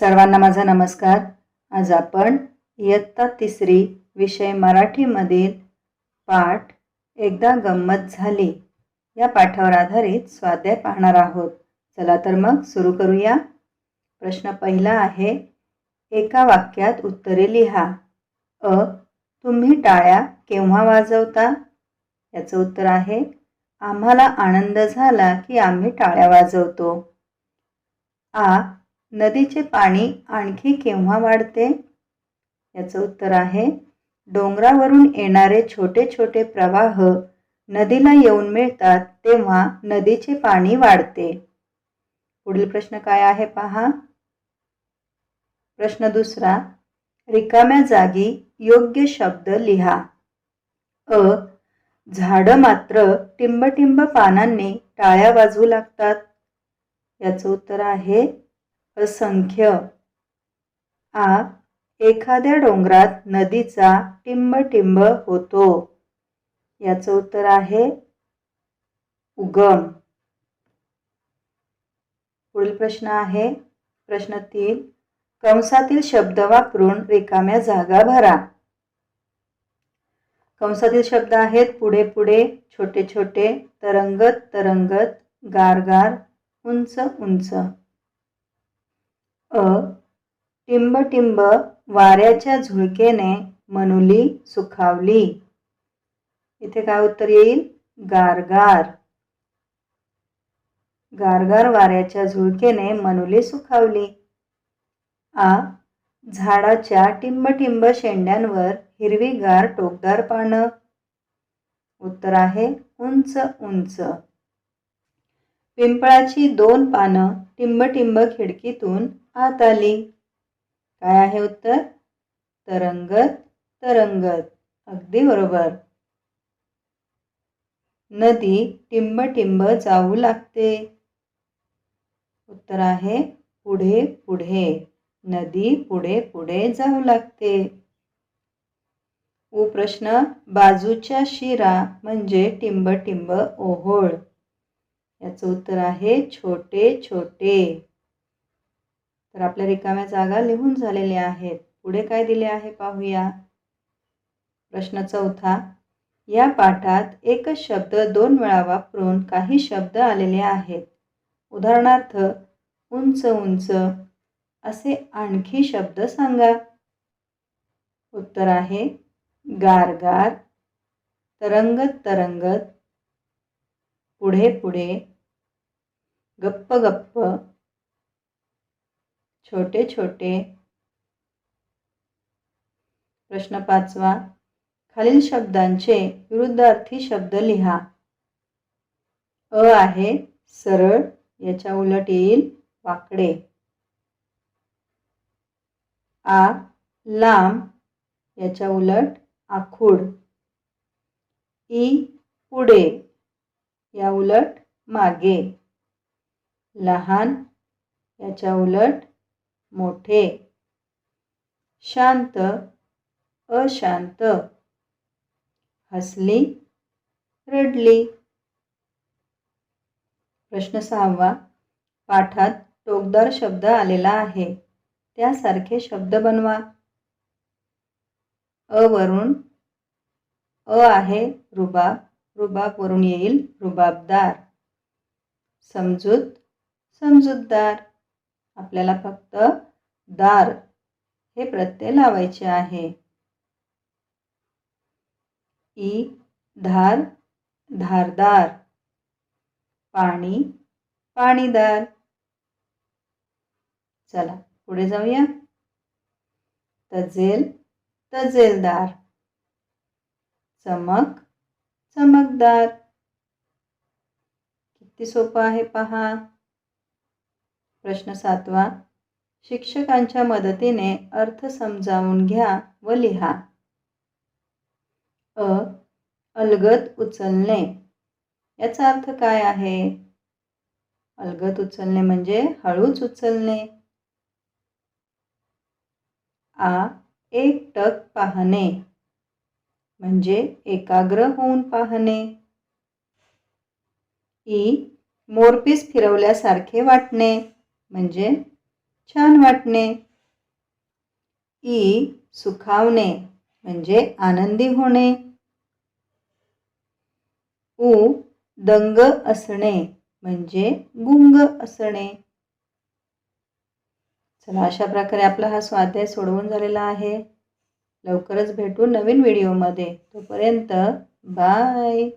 सर्वांना माझा नमस्कार. आज आपण इयत्ता तिसरी विषय मराठीमधील पाठ एकदा गंमत झाली. या पाठावर आधारित स्वाध्याय पाहणार आहोत. चला तर मग सुरू करूया. प्रश्न पहिला आहे एका वाक्यात उत्तरे लिहा. अ तुम्ही टाळ्या केव्हा वाजवता? याचं उत्तर आहे आम्हाला आनंद झाला की आम्ही टाळ्या वाजवतो. आ नदीचे पाणी आणखी केव्हा वाढते? याचं उत्तर आहे डोंगरावरून येणारे छोटे छोटे प्रवाह नदीला येऊन मिळतात तेव्हा नदीचे पाणी वाढते. पुढील प्रश्न काय आहे पहा. प्रश्न दुसरा रिकाम्या जागी योग्य शब्द लिहा. अ झाडं मात्र टिंबटिंब पानांनी टाळ्या वाजवू लागतात. याचं उत्तर आहे असंख्य आ एखाद्या डोंगरात नदीचा टिंबटिंब होतो. याचं उत्तर आहे उगम. पुढील प्रश्न आहे. प्रश्न तीन. कंसातील शब्द वापरून रिकाम्या जागा भरा. कंसातील शब्द आहेत पुढे पुढे छोटे छोटे तरंगत तरंगत गार गार उंच उंच. अ टिंब टिंब वाऱ्याच्या झुळकेने मनुली सुखावली. इथे काय उत्तर येईल? गारगार. गारगार वाऱ्याच्या झुळकेने मनुली सुखावली. आ झाडाच्या टिंबटिंब शेंड्यांवर हिरवीगार टोकदार पानं. उत्तर आहे उंच उंच. पिंपळाची दोन पानं टिंबटिंब खिडकीतून आत आली काय आहे उत्तर? तरंगत तरंगत. अगदी बरोबर. नदी टिंबटिंब जाऊ लागते. उत्तर आहे पुढे पुढे. नदी पुढे पुढे जाऊ लागते. उ प्रश्न बाजूच्या शिरा म्हणजे टिंबटिंब ओहोळ. याचं उत्तर आहे छोटे छोटे. तर आपल्या रिकाम्या जागा लिहून झालेल्या आहेत. पुढे काय दिले आहे पाहूया. प्रश्न चौथा. या पाठात एकच शब्द दोन वेळा वापरून काही शब्द आलेले आहेत. उदाहरणार्थ उंच उंच असे आणखी शब्द सांगा. उत्तर आहे गारगार तरंगत तरंगत पुढे पुढे गप्प गप्प छोटे छोटे. प्रश्न पाचवा. खालील शब्दांचे विरुद्धार्थी शब्द लिहा. अ आहे सरळ याच्या उलट येईल वाकडे. आ लांब याच्या उलट आखूड. ई पुढे या उलट मागे. लहान याच्या उलट मोठे. शांत अशांत. हसली रडली. प्रश्न सहावा. पाठात टोकदार शब्द आलेला आहे. त्यासारखे शब्द बनवा. अ अ आहे रुबाब रुबाबवरून येईल रुबाबदार. समजूत समजूतदार. आपल्याला फक्त दार हे प्रत्यय लावायचे आहे. ई धार धारदार. पाणी पाणीदार. चला पुढे जाऊया. तजेल तजेलदार. चमक चमकदार. किती सोपं आहे पहा. प्रश्न सातवा. शिक्षकांच्या मदतीने अर्थ समजावून घ्या व लिहा. अ. अलगत उचलणे. याचा अर्थ काय आहे? अलगत उचलणे म्हणजे हळूच उचलणे. आ. एकटक पाहणे. म्हणजे एकाग्र होऊन पाहणे. ई. मोरपीस फिरवल्यासारखे वाटणे. म्हणजे छान वाटणे. ई सुखावणे म्हणजे आनंदी होणे. उ दंग असणे म्हणजे गुंग असणे. चला अशा प्रकारे आपला हा स्वाध्याय सोडवून झालेला आहे. लवकरच भेटू नवीन व्हिडिओमध्ये. तोपर्यंत बाय.